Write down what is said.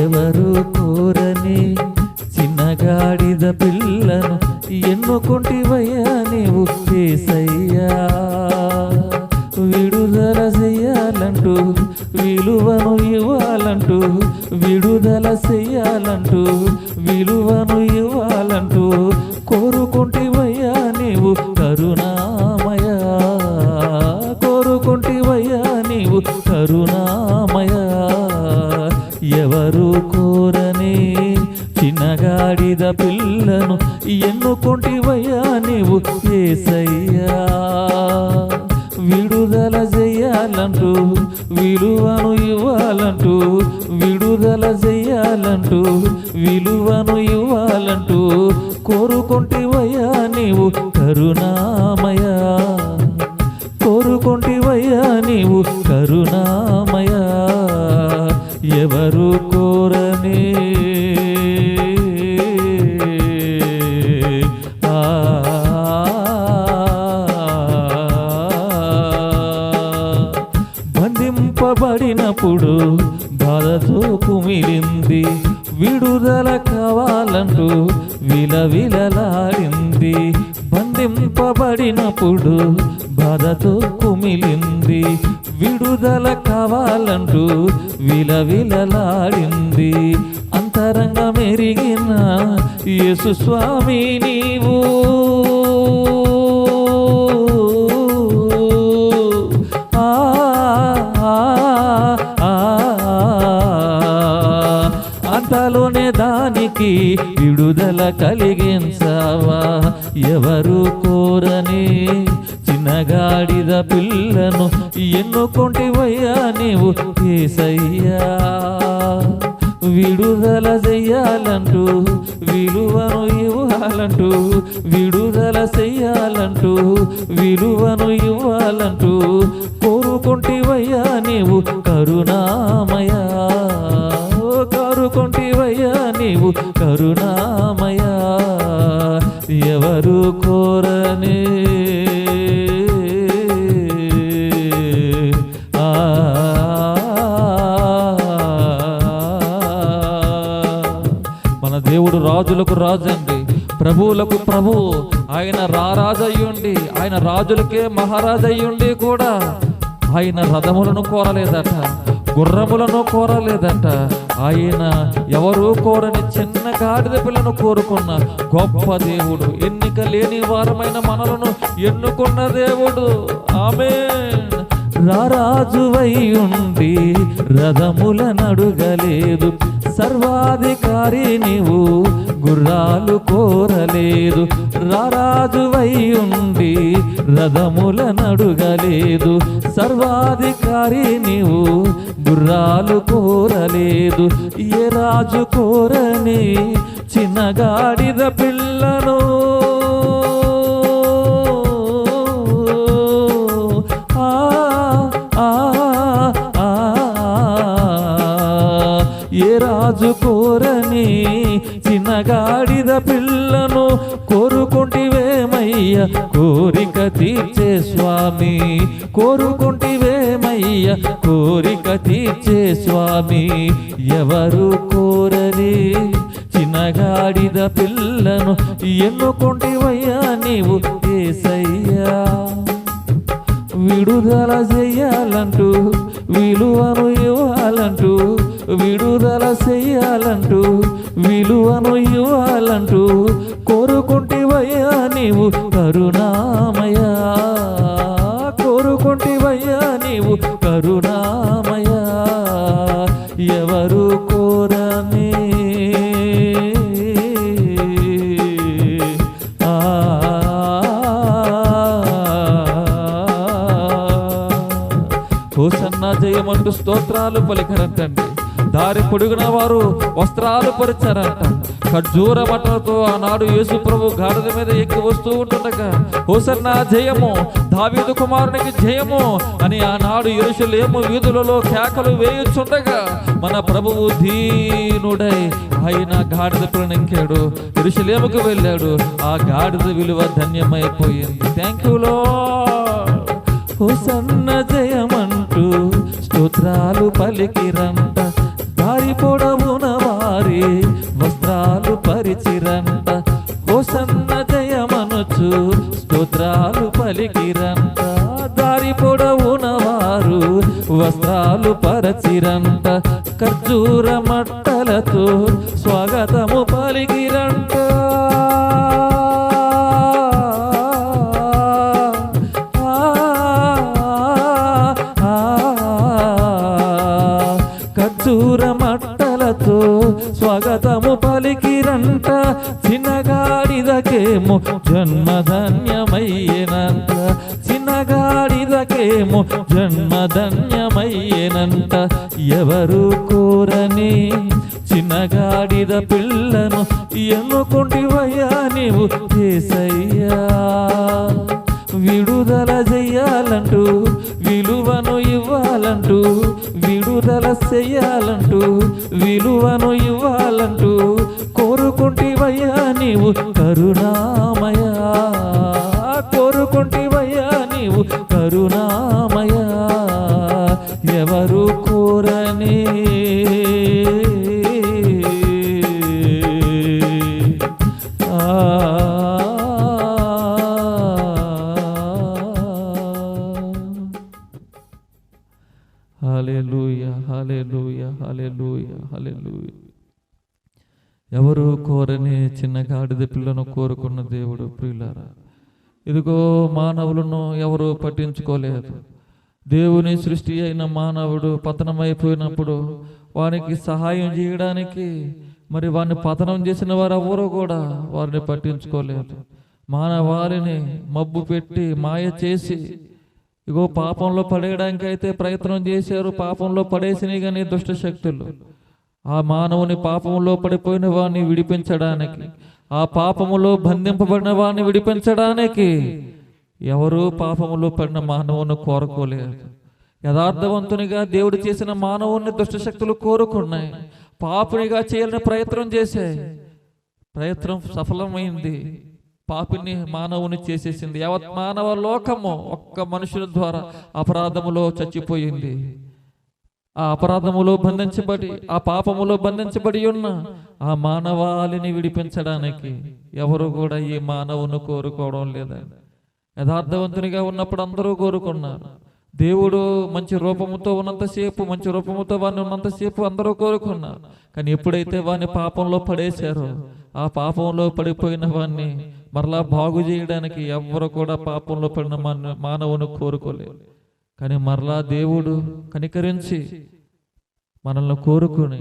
ఎవరు కోరని చిన్నగాడిద పిల్లను ఎన్నుకుంటివయ్యా నీవు ఏసయ్యా విడుదల చెయ్యాలంటూ విలువను ఇవ్వాలంటూ విడుదల చెయ్యాలంటూ విలువను ఇవ్వాలంటూ కోరుకుంటే ఎవరు కోరని చిన్నగాడిద పిల్లను ఎన్నుకుంటివయ్యా నీవు ఏసయ్యా? విడుదల చెయ్యాలంటూ విలువను ఇవ్వాలంటూ విడుదల చెయ్యాలంటూ విలువను ఇవ్వాలంటూ కోరుకుంటివయ్యా నీవు కరుణామయా? కోరుకుంటివయ్యా నీవు కరుణామ ఎవరు కోరని బంధింపబడినప్పుడు బాధతో కుమిలింది విడుదల కావాలంటూ విలవిలలాడింది. బంధింపబడినప్పుడు బాధతో కుమిలింది విడుదల కావాలంటూ విలవిలలాడింది. అంతరంగం మెరిగిన యేసు స్వామి నీవు. అంతలోనే దానికి విడుదల కలిగించావా? ఎవరు కోరని చిన్నగాడిద పిల్లను ఎన్నుకుంటివయ్యా నీవు కేసయ్యా విడుదల చెయ్యాలంటూ విలువను ఇవ్వాలంటూ విడుదల చెయ్యాలంటూ విలువను ఇవ్వాలంటూ కోరుకుంటివయ్యా నీవు కరుణామయా. నీవు కరుణామయా ఎవరు కోరని ఆ మన దేవుడు రాజులకు రాజు అండి ప్రభువులకు ప్రభు ఆయన రారాజయ్యుండి ఆయన రాజులకే మహారాజయ్యుండి కూడా ఆయన రథములను కోరలేదట గుర్రములను కోరలేదట ఆయన ఎవరు కోరని చిన్న గాడిద పిల్లను కోరుకున్న గొప్ప దేవుడు ఎన్నిక లేని వారమైన మనలను ఎన్నుకున్న దేవుడు. ఆమె రారాజువై ఉండి రథముల నడుగలేదు సర్వాధికారి నీవు గుర్రాలు కోరలేదు రారాజువై ఉండి రథముల నడుగలేదు. సర్వాధికారి నీవు గుర్రాలు కోరలేదు. ఏ రాజు కోరని చిన్నగాడిద పిల్లను ఏ రాజు కోరని చిన్నగాడిద పిల్లను కోరుకుంటివేమయ్య? కోరిక తీర్చే స్వామి కోరుకుంటివేమయ్య కోరిక తీర్చే స్వామి ఎవరు కోరని చిన్నగాడిద పిల్లను ఎన్నుకుంటివయ్యా నీవు ఏసయ్యా? విడుదల చెయ్యాలంటూ విలువను ఇవ్వాలంటూ విడుదల చెయ్యాలంటూ విలువను ఇవ్వాలంటూ కోరుకుంటేవయ్యా నీవు కరుణామయ. కోరుకుంటేవయ్యా నీవు కరుణామయ. ఎవరు కోరని ఆ. హోసన్న జయమంటూ స్తోత్రాలు పలికరంటండి దారి పొడుగున వారు వస్త్రాలు పరిచారంట ఖర్జూర బట్టలతో ఆనాడు యేసు ప్రభు గాడిద మీద ఎక్కి వస్తూ ఉంటుండగా హోసన్న జయము దావీదు కుమారునికి జయము అని ఆనాడు ఎరుసలేము వీధులలో కేకలు వేయుచుండగా మన ప్రభువు దీనుడై ఆయన గాడిద పిల్లనెక్కాడు ఎరుసలేముకు వెళ్ళాడు. ఆ గాడిద విలువ ధన్యమైపోయింది. థ్యాంక్ యూ లో హోసన్న జయమంటూ స్తోత్రాలు పలికిరంట పొడవున వారి వస్త్రాలు పరిచిరంట హోసన్న జయమనుచు స్తోత్రాలు పలికిరంట దారి పొడవున వారు వస్త్రాలు పరచిరంట ఖర్జూర మట్టలతో స్వాగతము పలికిరంట మట్టలతో స్వాగతము పలికిరంట. చిన్నగాడిదకేమో జన్మధన్యమయ్యేనంట. చిన్నగాడిదకేమో జన్మధన్యమయ్యేనంట. ఎవరు కోరని చిన్నగాడిద పిల్లను ఎన్నుకుంటివయ్యా నీవు ఏసయ్యా? విడుదల చెయ్యాలంటూ విలువను ఇవ్వాలంటూ విడుదల చెయ్యాలంటూ విలువను ఇవ్వాలంటూ కోరుకుంటివయ్యా నీవు కరుణా ఎవరు కోరని చిన్న గాడిద పిల్లను కోరుకున్న దేవుడు ప్రియులారా? ఇదిగో మానవులను ఎవరు పట్టించుకోలేదు. దేవుని సృష్టి అయిన మానవుడు పతనమైపోయినప్పుడు వానికి సహాయం చేయడానికి మరి వారిని పతనం చేసిన వారు ఎవరు కూడా వారిని పట్టించుకోలేదు. మానవారిని మబ్బు పెట్టి మాయ చేసి ఇగో పాపంలో పడేయడానికి అయితే ప్రయత్నం చేశారు పాపంలో పడేసినాయి కానీ దుష్టశక్తులు ఆ మానవుని పాపంలో పడిపోయిన వాడిని విడిపించడానికి ఆ పాపములో బంధింపబడిన వాడిని విడిపించడానికి ఎవరూ పాపములో పడిన మానవుని కోరుకోలేదు. యథార్థవంతునిగా దేవుడు చేసిన మానవుని దుష్టశక్తులు కోరుకున్నాయి. పాపునిగా చేయాలని ప్రయత్నం చేశాయి. ప్రయత్నం సఫలమైంది. పాపిని మానవుని చేసేసింది. యావత్ మానవ లోకము ఒక్క మనుషుల ద్వారా అపరాధములో చచ్చిపోయింది. ఆ అపరాధములో బంధించబడి ఆ పాపములో బంధించబడి ఉన్న ఆ మానవాళిని విడిపించడానికి ఎవరు కూడా ఈ మానవుని కోరుకోవడం లేదండి. యథార్థవంతునిగా ఉన్నప్పుడు అందరూ కోరుకున్నారు. దేవుడు మంచి రూపముతో ఉన్నంతసేపు మంచి రూపముతో వాడిని ఉన్నంతసేపు అందరూ కోరుకున్నారు. కానీ ఎప్పుడైతే వాడిని పాపంలో పడేశారో ఆ పాపంలో పడిపోయిన వాడిని మరలా బాగు చేయడానికి ఎవరు కూడా పాపంలో పడిన మానవును మానవుని కోరుకోలేదు. కానీ మరలా దేవుడు కనికరించి మనల్ని కోరుకుని